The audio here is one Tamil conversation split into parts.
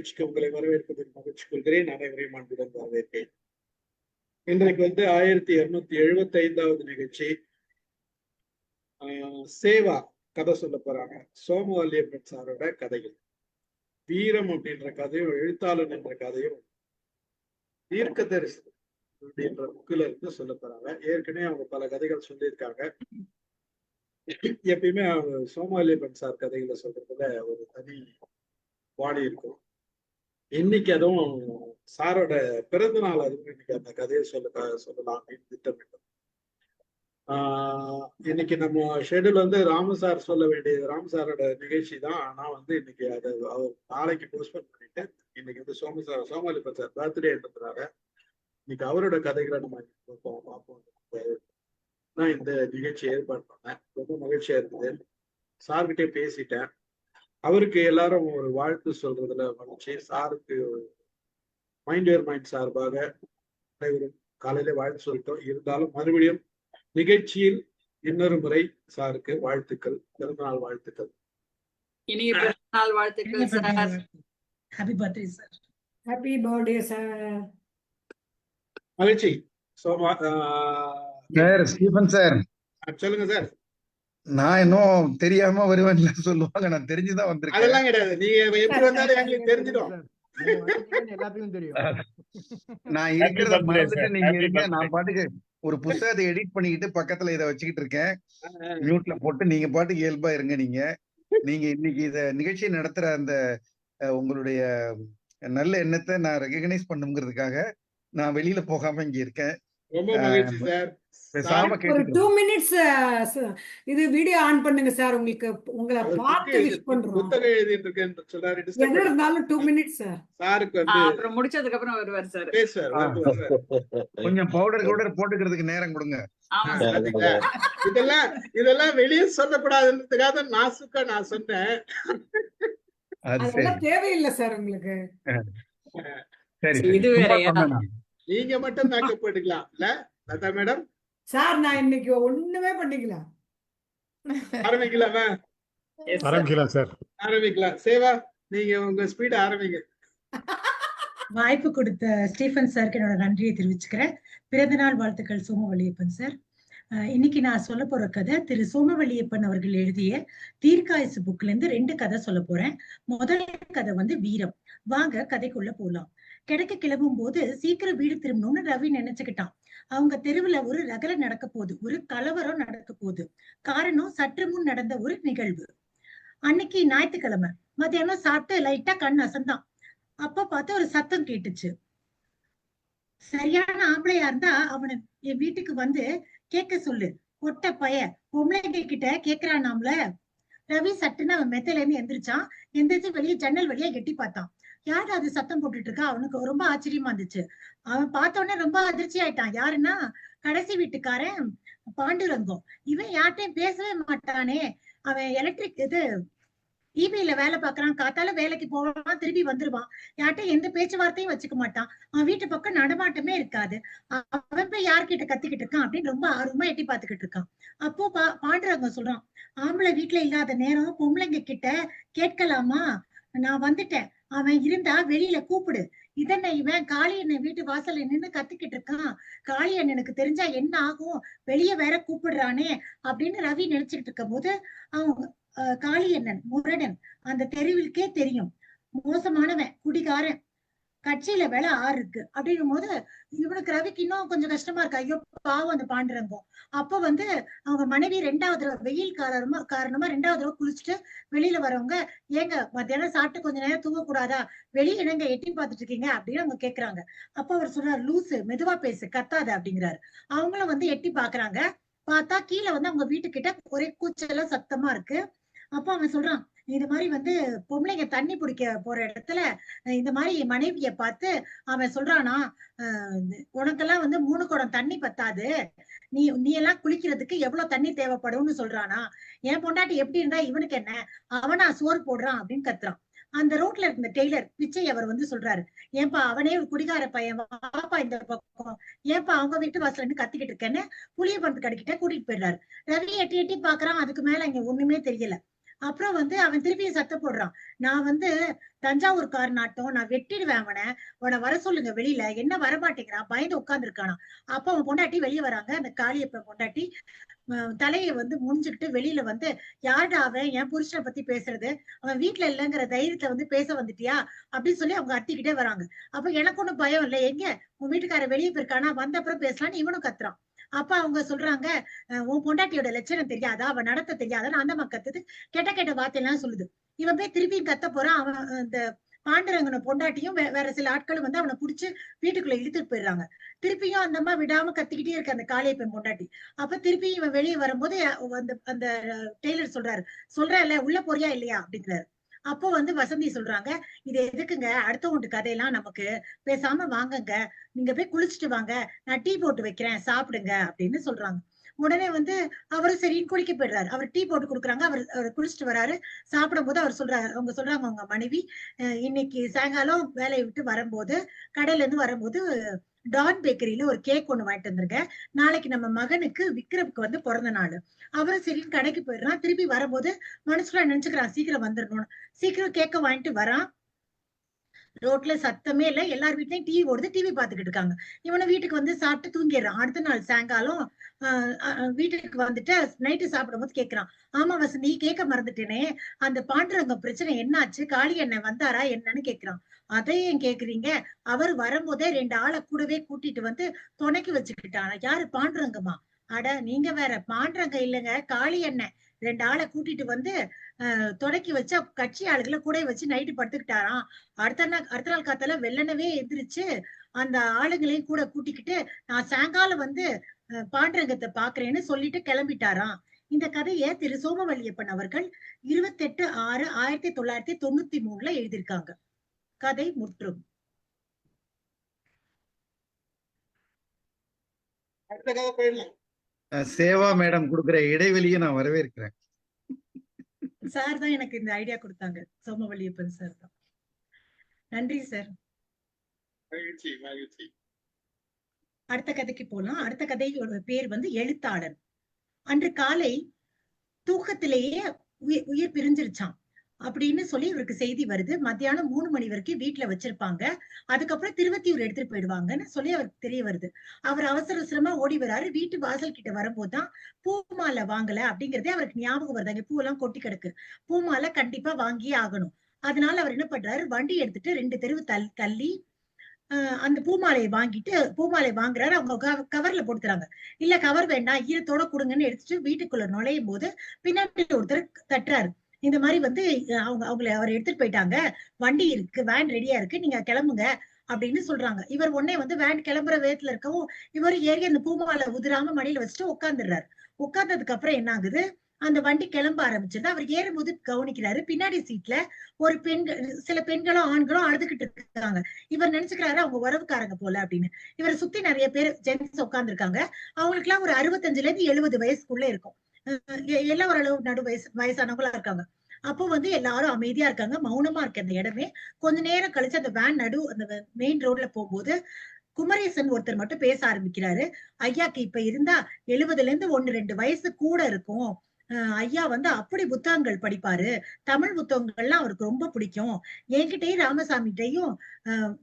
நிகழ்ச்சிக்கு உங்களை வரவேற்பதில் மகிழ்ச்சி கொள்கிறேன். அனைவரையும் அன்புடன் வரவேற்கிறேன் இன்றைக்கு வந்து ஆயிரத்தி இருநூத்தி எழுபத்தி ஐந்தாவது நிகழ்ச்சி சேவா கதை சொல்ல போறாங்க. சோமவல்லியப்பன் சாரோட கதைகள். வீரம் அப்படின்ற கதையும் எழுத்தாளன் என்ற கதையும் தீர்க்க தரிசி அப்படின்ற புக்கில இருந்து சொல்ல போறாங்க. ஏற்கனவே அவங்க பல கதைகள் சொல்லியிருக்காங்க. எப்பயுமே அவங்க சோமாலியப்பன் சார் கதைகளை சொல்றதுல ஒரு தனி பாடி இருக்கும். இன்னைக்கு அதுவும் சாரோட பிறந்த நாள் அதுவும் இன்னைக்கு அந்த கதையை சொல்ல சொல்லலாம் அப்படின்னு திட்டமிட்டோம் ஆஹ் இன்னைக்கு நம்ம ஷெடியூல் வந்து ராமு சார் சொல்ல வேண்டியது ராமசாரோட நிகழ்ச்சி தான். ஆனா வந்து இன்னைக்கு அதை அவர் நாளைக்கு போஸ்ட்போன் பண்ணிட்டு இன்னைக்கு வந்து சோம சார் சோமாலிப்பன் சார் பர்த்டே இருந்ததுனால இன்னைக்கு அவரோட கதைகளை நம்ம பார்ப்போம் பார்ப்போம். நான் இந்த நிகழ்ச்சி ஏற்பாடு பண்ணேன். ரொம்ப மகிழ்ச்சியா இருந்தது. சார்கிட்டே பேசிட்டேன். அவருக்கு எல்லாரும் ஒரு வாழ்த்து சொல்றதுல மகிழ்ச்சி. சாருக்கு மைண்ட் வேர் மைண்ட் சார்பாக அனைவரும் காலையில வாழ்த்து சொல்லிட்டோம். இருந்தாலும் மறுபடியும் நிகழ்ச்சியில் இன்னொரு முறை சாருக்கு வாழ்த்துக்கள். பிறந்தநாள் வாழ்த்துக்கள். இனிய பிறந்தநாள் வாழ்த்துக்கள் sir. Happy birthday sir happy birthday sir மகிழ்ச்சி. சோமா ஆஹ் சார் ஸ்டீபன் சார் சொல்லுங்க சார் நான் இன்னும் தெரியாம வருவேன்ல சொல்லுவாங்க. நான் தெரிஞ்சுதான் வந்திருக்கேன். அதெல்லாம் கிடையாது. நீங்க எப்படி வந்தாலும் எங்களுக்கு தெரிஞ்சிடும். எல்லாத்துக்கும் தெரியும். நான் இருக்கிறத மறந்துட்டு. நீங்க. நான் பாட்டுக்கு ஒரு புத்தகத்தை எடிட் பண்ணிக்கிட்டு பக்கத்துல இத வச்சுக்கிட்டு இருக்கேன். மியூட்ல போட்டு நீங்க பாட்டுக்கு இயல்பா இருங்க நீங்க. நீங்க இன்னைக்கு இத நிகழ்ச்சி நடத்துற அந்த உங்களுடைய நல்ல எண்ணத்தை நான் ரெகக்னைஸ் பண்ணுங்கிறதுக்காக நான் வெளியில போகாம இங்க இருக்கேன். ரொம்ப மகிழ்ச்சி சார் டூ மினிட்ஸ் இது வீடியோ ஆன் பண்ணுங்க சார் உங்களுக்கு உங்களை பார்த்து விஷ் பண்றோம். புத்தகம் எழுதிட்டு இருக்கேன்னு சொன்னாரு எது இருந்தாலும் டூ மினிட்ஸ் சார். சாருக்கு வந்து அப்புறம் முடிச்சதுக்கு அப்புறம் வருவார் சார். பேசுவார். கொஞ்சம் பவுடர் கவுடர் போட்டுக்கிறதுக்கு நேரம் கொடுங்க? இதெல்லாம் இதெல்லாம் வெளியே சொல்லக்கூடாதுன்றதுக்காக நாசுக்கா நான் சொன்னேன். அதெல்லாம் தேவையில்லை சார் உங்களுக்கு. சரி இது நான். நீங்க மட்டும் மேக்கப் போட்டுக்கலாம். இல்ல லதா மேடம் சார் நான் இன்னைக்கு ஒண்ணுமே பண்ணிக்கலாம் ஆரம்பிக்கலாமா. ஆரம்பிக்கலாம் சார் ஆரம்பிக்கலாம். சேவா நீங்க உங்க ஸ்பீட் ஆரம்பிங்க. வாய்ப்பு கொடுத்த ஸ்டீஃபன் சாருக்கு என்னோட நன்றியை தெரிவிச்சுக்கிறேன். பிறந்தநாள் வாழ்த்துக்கள் சோமவல்லியப்பன் சார். இன்னைக்கு நான் சொல்ல போற கதை திரு சோமவல்லியப்பன் அவர்கள் எழுதிய தீர்க்காயசு புக்ல இருந்து ரெண்டு கதை சொல்ல போறேன். முதல் கதை வந்து வீரம். வாங்க கதைக்குள்ள போலாம். கிடக்க கிளம்பும் போது சீக்கிரம் வீடு திரும்பணும்னு ரவி நினைச்சுக்கிட்டான். அவங்க தெருவுல ஒரு ரகல நடக்க போகுது ஒரு கலவரம் நடக்க போகுது. காரணம் சற்று முன் நடந்த ஒரு நிகழ்வு. அன்னைக்கு ஞாயிற்றுக்கிழமை. மத்தியானம் சாப்பிட்டு லைட்டா கண் அசந்தான். அப்ப பார்த்து ஒரு சத்தம் கேட்டுச்சு. சரியான ஆம்பளையா இருந்தா அவனை என் வீட்டுக்கு வந்து கேட்க சொல்லு. கொட்ட பய பொம்பளைங்க கிட்ட கேக்குறானாம்ல. ரவி சட்டுன்னு அவன் மெத்தையில இருந்து எந்திரிச்சான். எந்திரிச்சு வெளியே ஜன்னல் வழியா எட்டி பார்த்தான். யாரு அது சத்தம் போட்டுட்டு இருக்கா அவனுக்கு ரொம்ப ஆச்சரியமா இருந்துச்சு. அவன் பார்த்த உடனே ரொம்ப அதிர்ச்சி ஆயிட்டான். யாருன்னா கடைசி வீட்டுக்காரன் பாண்டுரங்கம். இவன் யார்கிட்டயும் பேசவே மாட்டானே. அவன் எலக்ட்ரிக் இது இபில வேலை பார்க்கறான். காத்தால வேலைக்கு போவான் திருப்பி வந்துருவான். யார்கிட்ட எந்த பேச்சுவார்த்தையும் வச்சுக்க மாட்டான். அவன் வீட்டு பக்கம் நடமாட்டமே இருக்காது. அவன் போய் யார்கிட்ட கத்திக்கிட்டு இருக்கான் அப்படின்னு ரொம்ப ஆர்வமா எட்டி பார்த்துக்கிட்டு இருக்கான். அப்போ பா பாண்டுரங்க சொல்றான் ஆம்பளை வீட்டுல இல்லாத நேரம் பொம்பளைங்க கிட்ட கேட்கலாமா? நான் வந்துட்டேன். அவன் இருந்தா வெளியில கூப்பிடு. இதென்ன இவன் காளியண்ணன் வீட்டு வாசல்ல நின்னு கத்துக்கிட்டு இருக்கான். காளியண்ணனுக்கு தெரிஞ்சா என்ன ஆகும்? வெளியே வேற கூப்பிடுறானே அப்படின்னு ரவி நினைச்சுக்கிட்டு இருக்கும் போது அவன் காளி காளியண்ணன் முரடன் அந்த தெருவிற்கே தெரியும். மோசமானவன் குடிகாரன் கட்சியில வேலை ஆறு இருக்கு. அப்படிங்கும் போது இவனுக்கு ரவிக்கு இன்னும் கொஞ்சம் கஷ்டமா இருக்கு. ஐயோ பாவம் அந்த பாண்டுரங்கம் அப்ப வந்து அவங்க மனைவி ரெண்டாவது தடவை வெயில் காரணமா காரணமா ரெண்டாவது தடவை குளிச்சுட்டு வெளியில வரவங்க ஏங்க மத்தியானம் சாப்பிட்டு கொஞ்ச நேரம் தூங்க கூடாதா வெளியே என்னங்க எட்டி பார்த்துட்டு இருக்கீங்க? அப்படின்னு அவங்க கேக்குறாங்க. அப்ப அவர் சொல்றாரு லூசு மெதுவா பேசு கத்தாத அப்படிங்கிறாரு. அவங்களும் வந்து எட்டி பாக்குறாங்க. பார்த்தா கீழே வந்து அவங்க வீட்டுக்கிட்ட ஒரே கூச்சலா சத்தமா இருக்கு. அப்ப அவன் சொல்றான் இது மாதிரி வந்து பொம்பளைங்க தண்ணி பிடிக்க போற இடத்துல இந்த மாதிரி மனைவிய பார்த்து அவன் சொல்றானா உனக்கெல்லாம் வந்து மூணு குடம் தண்ணி பத்தாது. நீ நீ எல்லாம் குளிக்கிறதுக்கு எவ்வளவு தண்ணி தேவைப்படும்னு சொல்றானா. என் பொண்டாட்டி எப்படி இருந்தா இவனுக்கு என்ன? அவனா சோறு போடுறான் அப்படின்னு கத்துறான். அந்த ரோட்ல இருந்த டெய்லர் பிச்சை அவர் வந்து சொல்றாரு. ஏன்பா அவனே ஒரு குடிகார பையன். வாப்பா இந்த பக்கம். ஏன்பா அவங்க வீட்டு வாசல்ல இருந்து கத்திக்கிட்டு இருக்கேன்னு புளிய பந்து கடைக்கிட்ட கூட்டிட்டு போயிடுறாரு. ரவி எட்டி எட்டி பாக்குறான். அதுக்கு மேல அங்க ஒண்ணுமே தெரியல. அப்புறம் வந்து அவன் திருப்பியும் சத்தம் போடுறான். நான் வந்து தஞ்சாவூர் கார் நாட்டம் நான் வெட்டிடுவேன் அவனை. உன வர சொல்லுங்க வெளியில. என்ன வர மாட்டேங்கிறான் பயந்து உட்காந்துருக்கானா அப்ப அவன் பொண்டாட்டி வெளியே வராங்க. அந்த காளியப்ப பொண்டாட்டி தலையை வந்து முடிஞ்சுக்கிட்டு வெளியில வந்து யார்டா அவன்? என் புருஷனை பத்தி பேசுறது? அவன் வீட்டுல இல்லைங்கிற தைரியத்துல வந்து பேச வந்துட்டியா? அப்படின்னு சொல்லி அவங்க அத்திக்கிட்டே வராங்க. அப்ப எனக்கு ஒண்ணும் பயம் இல்லை. எங்க? உன் வீட்டுக்காரர் வெளியே போயிருக்கானா? வந்த அப்புறம் பேசலாம்னு இவனும் கத்துறான். அப்ப அவங்க சொல்றாங்க உன் பொண்டாட்டியோட லட்சணம் தெரியாதா? அவன் நடத்த தெரியாதான்னு அந்த அம்மா கத்துது கெட்ட கெட்ட வார்த்தையெல்லாம் சொல்லுது. இவன் போய் திருப்பியும் கத்த போறான். அவன் இந்த பாண்டரங்கனை பொண்டாட்டியும் வேற சில ஆட்களும் வந்து அவனை புடிச்சு வீட்டுக்குள்ள இழுத்துட்டு போயிடுறாங்க. திருப்பியும் அந்த அம்மா விடாம கத்திக்கிட்டே இருக்கு அந்த காளியப்பன் பொண்டாட்டி. அப்ப திருப்பியும் இவன் வெளியே வரும்போது அந்த அந்த டெய்லர் சொல்றாரு சொல்றேன்ல உள்ள போறியா இல்லையா? அப்படிங்கிறாரு. அப்போ வந்து வசந்தி சொல்றாங்க இது எதுக்குங்க? அடுத்தவங்க கதையெல்லாம் நமக்கு. பேசாம வாங்குங்க. நீங்க போய் குளிச்சுட்டு வாங்க. நான் டீ போட்டு வைக்கிறேன். சாப்பிடுங்க. அப்படின்னு சொல்றாங்க. உடனே வந்து அவரு சரின்னு குளிக்க போயிடுறாரு. அவர் டீ போட்டு கொடுக்குறாங்க. அவர் அவர் குளிச்சுட்டு வராரு. சாப்பிடும் போது அவர் சொல்றாரு அவங்க சொல்றாங்க அவங்க மனைவி இன்னைக்கு சாயங்காலம் வேலையை விட்டு வரும்போது கடையில இருந்து வரும்போது டான் பேக்கரியில ஒரு கேக் ஒண்ணு வாங்கிட்டு வந்திருக்கேன். நாளைக்கு நம்ம மகனுக்கு விக்ரம்க்கு வந்து பிறந்த நாள். அவரும் சரின்னு கடைக்கு போயிடுறான். திருப்பி வரும்போது மனசுல நினைச்சுக்கிறான் சீக்கிரம் வந்துடணும்னு சீக்கிரம் கேக்க வாங்கிட்டு வரான். ரோட்ல சத்தமே இல்ல. எல்லார் வீட்லயும் டிவி ஓடுது. டிவி பாத்துக்கிட்டு இருக்காங்க. இவனை வீட்டுக்கு வந்து சாப்பிட்டு தூங்கிடுறான். அடுத்த நாள் சாயங்காலம் ஆஹ் வீட்டுக்கு வந்துட்டு நைட்டு சாப்பிடும்போது கேக்குறான். ஆமா வசந்தி கேட்க மறந்துட்டேனே. அந்த பாண்டரங்க பிரச்சனை என்னாச்சு? காளி அண்ணன் வந்தாரா என்னன்னு கேக்குறான். அதை ஏன் கேக்குறீங்க? அவர் வரும்போதே ரெண்டு ஆளை கூடவே கூட்டிட்டு வந்து துணைக்கு வச்சுக்கிட்டான்? யாரு? பாண்டுரங்கமா அட நீங்க வேற. பாண்டுரங்க இல்லைங்க. காளி என்ன ரெண்டு ஆளை கூட்டிட்டு வந்து அஹ் தொடக்கி வச்சா கட்சி ஆளுகளை கூட வச்சு நைட்டு படுத்துக்கிட்டாராம். அடுத்த நாள் அடுத்த நாள் காத்தால வெள்ளனவே எந்திரிச்சு அந்த ஆளுங்களையும் கூட கூட்டிக்கிட்டு நான் சாயங்காலம் வந்து பாண்டரங்கத்தை பாண்டுரங்கத்தை பாக்குறேன்னு சொல்லிட்டு கிளம்பிட்டாராம். இந்த கதையை திரு. சோமவல்லியப்பன் அவர்கள் இருபத்தெட்டு ஆறு ஆயிரத்தி தொள்ளாயிரத்தி தொண்ணூத்தி மூணுல எழுதியிருக்காங்க. கதை முற்றும். சேவா மேடம் கொடுக்குற இடைவெளியை நான் வரவேற்கிறேன். சார் தான் எனக்கு இந்த ஐடியா கொடுத்தாங்க. சோமவல்லியப்பன் சார் தான். நன்றி சார். அடுத்த கதைக்கு போலாம். அடுத்த கதையோட பேர் வந்து எழுத்தாளன். அன்று காலை தூக்கத்திலேயே உயிர் உயிர் பிரிஞ்சிருச்சான் அப்படின்னு சொல்லி இவருக்கு செய்தி வருது. மத்தியானம் மூணு மணி வரைக்கும் வீட்டுல வச்சிருப்பாங்க. அதுக்கப்புறம் திருவத்தியூர் எடுத்துட்டு போயிடுவாங்கன்னு சொல்லி அவருக்கு தெரிய வருது. அவர் அவசர அவசரமா ஓடி வராரு. வீட்டு வாசல் கிட்ட வரும்போதுதான் பூ மாலை வாங்கல அப்படிங்கறதே அவருக்கு ஞாபகம் வருது. அங்க பூவெல்லாம் கொட்டி கிடக்கு. பூ மாலை கண்டிப்பா வாங்கியே ஆகணும். அதனால அவர் என்ன பண்றாரு? வண்டி எடுத்துட்டு ரெண்டு தெருவு தள் தள்ளி அந்த பூமாலையை வாங்கிட்டு பூமாலை வாங்குறாரு. அவங்க கவர்ல போட்டுறாங்க இல்ல கவர் வேண்டாம். ஈரத்தோட கொடுங்கன்னு எடுத்துட்டு வீட்டுக்குள்ள நுழையும் போது பின்னாடி ஒருத்தர் தட்டுறாரு. இந்த மாதிரி வந்து அவங்க அவங்களை அவர் எடுத்துட்டு போயிட்டாங்க. வண்டி இருக்கு வேன் ரெடியா இருக்கு நீங்க கிளம்புங்க அப்படின்னு சொல்றாங்க. இவர் உடனே வந்து வேன் கிளம்புற வேகத்துல இருக்கவும் இவர் ஏறி அந்த பூமாலை உதிராம மடியில வச்சுட்டு உட்காந்துடுறாரு உட்கார்ந்ததுக்கு அப்புறம் என்ன ஆகுது அந்த வண்டி கிளம்ப ஆரம்பிச்சது. அவர் ஏறும்போது கவனிக்கிறாரு. பின்னாடி சீட்ல ஒரு பெண்கள் சில பெண்களும் ஆண்களும் அழுதுகிட்டு இருக்காங்க. இவர் நினைச்சுக்கிறாரு அவங்க உறவுக்காரங்க போல அப்படின்னு. இவரை சுத்தி நிறைய பேர் ஜென்ஸ் உட்காந்துருக்காங்க அவங்களுக்கு எல்லாம் ஒரு அறுபத்தஞ்சுல இருந்து எழுபது வயசுக்குள்ள இருக்கும். எல்லாம் ஓரளவு நடு வயசு வயசானவங்களா இருக்காங்க. அப்போ வந்து எல்லாரும் அமைதியா இருக்காங்க மௌனமா இருக்கு அந்த இடமே. கொஞ்ச நேரம் கழிச்சு அந்த வேன் நடு அந்த மெயின் ரோட்ல போகும்போது குமரேசன் ஒருத்தர் மட்டும் பேச ஆரம்பிக்கிறாரு. ஐயாக்கு இப்ப இருந்தா எழுபதுல இருந்து ஒன்னு ரெண்டு வயசு கூட இருக்கும். அஹ் ஐயா வந்து அப்படி புத்தகங்கள் படிப்பாரு. தமிழ் புத்தகங்கள்லாம் அவருக்கு ரொம்ப பிடிக்கும். என்கிட்டயும் ராமசாமிகிட்டயும்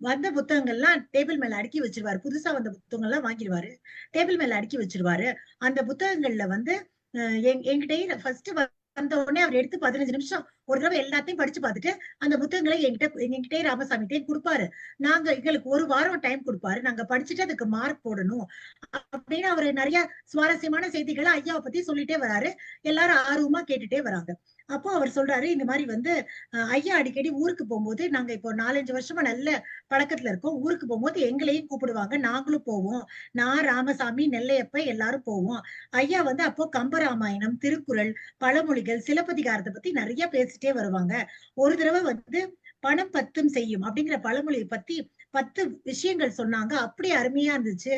வந்த புத்தகங்கள்லாம் டேபிள் மேல அடுக்கி வச்சிருவாரு. புதுசா வந்த புத்தகங்கள்லாம் வாங்கிடுவாரு. டேபிள் மேல அடுக்கி வச்சிருவாரு. அந்த புத்தகங்கள்ல வந்து என்கிட்டயும் ஃபர்ஸ்ட் வந்த உடனே அவர் எடுத்து பதினஞ்சு நிமிஷம் ஒரு தடவை எல்லாத்தையும் படிச்சு பார்த்துட்டு அந்த புத்தகங்களை என்கிட்ட எங்ககிட்டே ராமசாமிகிட்டே கொடுப்பாரு. நாங்க எங்களுக்கு ஒரு வாரம் டைம் கொடுப்பாரு. நாங்க படிச்சுட்டு அதுக்கு மார்க் போடணும் அப்படின்னு அவரு நிறைய சுவாரஸ்யமான செய்திகளை ஐயாவை பத்தி சொல்லிட்டே வராரு. எல்லாரும் ஆர்வமா கேட்டுட்டே வராங்க. அப்போ அவர் சொல்றாரு இந்த மாதிரி வந்து ஐயா அடிக்கடி ஊருக்கு போகும்போது நாங்க இப்போ நாலஞ்சு வருஷமா நல்ல பழக்கத்துல இருக்கோம். ஊருக்கு போகும்போது எங்களையும் கூப்பிடுவாங்க. நாங்களும் போவோம். நான் ராமசாமி நெல்லையப்ப எல்லாரும் போவோம். ஐயா வந்து அப்போ கம்பராமாயணம் திருக்குறள் பழமொழிகள் சிலப்பதிகாரத்தை பத்தி நிறைய பேசிட்டே வருவாங்க. ஒரு தடவை வந்து பணம் பத்தும் செய்யும் அப்படிங்கிற பழமொழியை பத்தி பத்து விஷயங்கள் சொன்னாங்க. அப்படி அருமையா இருந்துச்சு.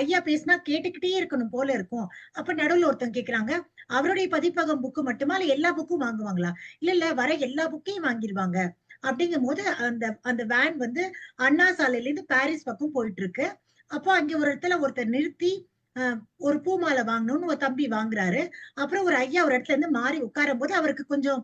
ஐயா பேசினா கேட்டுக்கிட்டே இருக்கணும் போல இருக்கும். அப்ப நடுவில் ஒருத்தன் கேக்குறாங்க அவருடைய பதிப்பகம் புக்கு மட்டுமா? இல்ல எல்லா புக்கும் வாங்குவாங்களா? இல்ல இல்ல வர எல்லா புக்கையும் வாங்கிடுவாங்க அப்படிங்கும் போது அந்த அந்த வேன் வந்து அண்ணா சாலையில இருந்து பாரிஸ் பக்கம் போயிட்டு இருக்கு அப்போ அங்க ஒரு இடத்துல ஒருத்தர் நிறுத்தி ஆஹ், ஒரு பூமாலை வாங்கணும்னு ஒரு தம்பி வாங்குறாரு. அப்புறம் ஒரு ஐயா ஒரு இடத்துல இருந்து மாறி உட்காரும் போது அவருக்கு கொஞ்சம்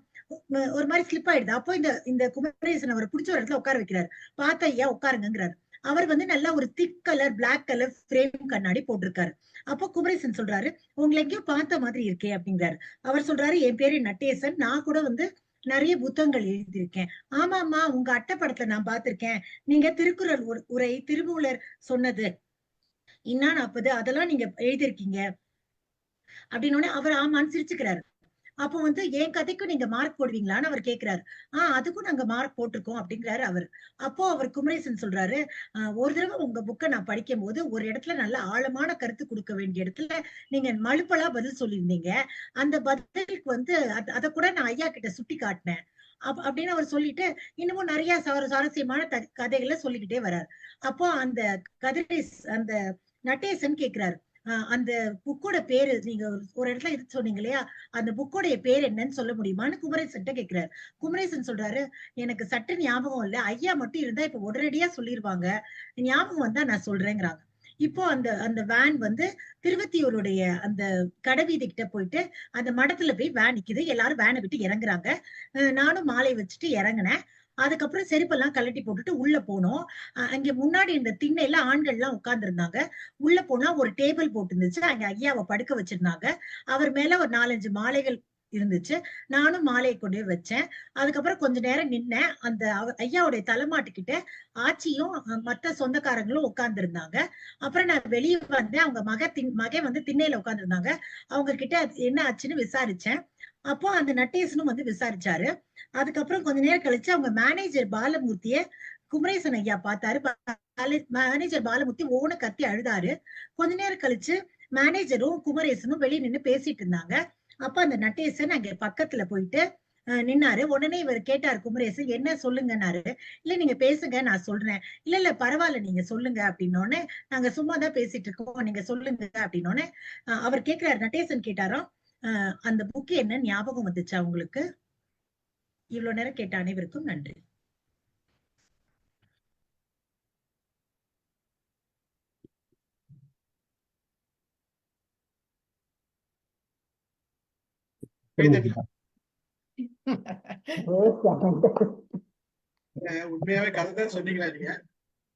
ஒரு மாதிரி ஸ்லிப் ஆயிடுது. அப்போ இந்த இந்த குமரேசன் அவரை பிடிச்ச ஒரு இடத்துல உட்கார வைக்கிறாரு. பார்த்த ஐயா உட்காருங்கிறாரு அவர் வந்து நல்லா ஒரு thick colour black colour frame கண்ணாடி போட்டிருக்காரு. அப்போ குமரேசன் சொல்றாரு உங்களை எங்கேயோ பார்த்த மாதிரி இருக்கே அப்படிங்கிறாரு. அவர் சொல்றாரு என் பேரு நட்டேசன். நான் கூட வந்து நிறைய புத்தகங்கள் எழுதியிருக்கேன். ஆமாமா உங்க அட்டைப்படத்துல நான் பார்த்திருக்கேன். நீங்க திருக்குறள் உரை திருமூலர் சொன்னது. இன்னா நாற்பது அதெல்லாம் நீங்க எழுதியிருக்கீங்க. அப்படின்னு அவர் ஆமான்னு சிரிச்சுக்கிறாரு. அப்போ வந்து என் கதைக்கும் நீங்க மார்க் போடுவீங்களான்னு அவர் கேக்குறாரு. ஆஹ் அதுக்கும் நாங்க மார்க் போட்டிருக்கோம் அப்படிங்கிறாரு அவர். அப்போ அவர் குமரேசன் சொல்றாரு ஒரு தடவை உங்க புக்கை நான் படிக்கும் போது ஒரு இடத்துல நல்ல ஆழமான கருத்து கொடுக்க வேண்டிய இடத்துல நீங்க மழுப்பலா பதில் சொல்லியிருந்தீங்க. அந்த பதிலுக்கு வந்து அதை கூட நான் ஐயா கிட்ட சுட்டி காட்டினேன். அப் அப்படின்னு அவர் சொல்லிட்டு இன்னமும் நிறைய சுவார- சுவாரஸ்யமான த- கதைகளை சொல்லிக்கிட்டே வர்றாரு. அப்போ அந்த கதிரேஸ் அந்த நட்டேசன் கேக்குறாரு அந்த புக்கோட பேரு நீங்க ஒரு- இடத்துல இது சொன்னீங்க இல்லையா? அந்த புக்கோடைய பேர் என்னன்னு சொல்ல முடியுமான்னு குமரேசன் கேக்குறாரு. குமரேசன் சொல்றாரு எனக்கு சட்டு ஞாபகம் இல்ல. ஐயா மட்டும் இருந்தா இப்ப உடனடியா சொல்லிருவாங்க. ஞாபகம் வந்தா நான் சொல்றேங்கிறாங்க. இப்போ அந்த அந்த வேன் வந்து திருவத்தியூருடைய அந்த கடைவீதி கிட்ட போயிட்டு அந்த மடத்துல போய் வேன் நிக்குது. எல்லாரும் வேனை விட்டு இறங்குறாங்க. நானும் மாலை வச்சுட்டு இறங்குனேன். அதுக்கப்புறம் செருப்பெல்லாம் கழட்டி போட்டுட்டு உள்ள போனோம். அங்க முன்னாடி இந்த திண்ணையில ஆண்கள் எல்லாம் உட்கார்ந்து இருந்தாங்க உள்ள போனா ஒரு டேபிள் போட்டுருந்துச்சு. அங்க ஐயாவை படுக்க வச்சிருந்தாங்க. அவர் மேல ஒரு நாலஞ்சு மாலைகள் இருந்துச்சு. நானும் மாலையை கொண்டு போய் வச்சேன். அதுக்கப்புறம் கொஞ்ச நேரம் நின்னேன். அந்த ஐயாவுடைய தலைமாட்டுக்கிட்ட ஆச்சியும் மற்ற சொந்தக்காரங்களும் உட்கார்ந்து இருந்தாங்க அப்புறம் நான் வெளியே வந்தேன். அவங்க மக தின் மகன் வந்து திண்ணையில உட்கார்ந்து இருந்தாங்க அவங்க கிட்ட என்ன ஆச்சுன்னு விசாரிச்சேன். அப்போ அந்த நட்டேசனும் வந்து விசாரிச்சாரு. அதுக்கப்புறம் கொஞ்ச நேரம் கழிச்சு அவங்க மேனேஜர் பாலமூர்த்திய குமரேசன் ஐயா பார்த்தாரு. மேனேஜர் பாலமூர்த்தி ஓன கத்தி அழுதாரு. கொஞ்ச நேரம் கழிச்சு மேனேஜரும் குமரேசனும் வெளியே நின்று பேசிட்டு இருந்தாங்க. அப்ப அந்த நட்டேசன் அங்க பக்கத்துல போயிட்டு நின்னாரு. உடனே இவர் கேட்டாரு குமரேசன் என்ன சொல்லுங்கன்னாரு. இல்ல நீங்க பேசுங்க நான் சொல்றேன். இல்ல இல்ல பரவாயில்ல நீங்க சொல்லுங்க அப்படின்னோடனே நாங்க சும்மா தான் பேசிட்டு இருக்கோம். நீங்க சொல்லுங்க அப்படின்னோடனே அவர் கேக்குறாரு நட்டேசன் கேட்டாராம். அந்த புக் என்ன ஞாபகம் வந்துச்சா உங்களுக்கு? இவ்வளவு நேரம் கேட்ட அனைவருக்கும் நன்றி. அஹ் உண்மையாவே கதை தான் சொன்னீங்களா நீங்க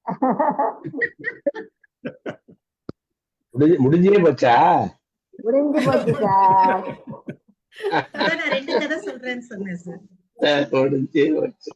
முடிஞ்சு முடிஞ்சே போச்சா? முடிஞ்சு போச்சு சார் ரெண்டு கதை சொல்றேன்னு சொன்னேன் சார். முடிஞ்சே போச்சு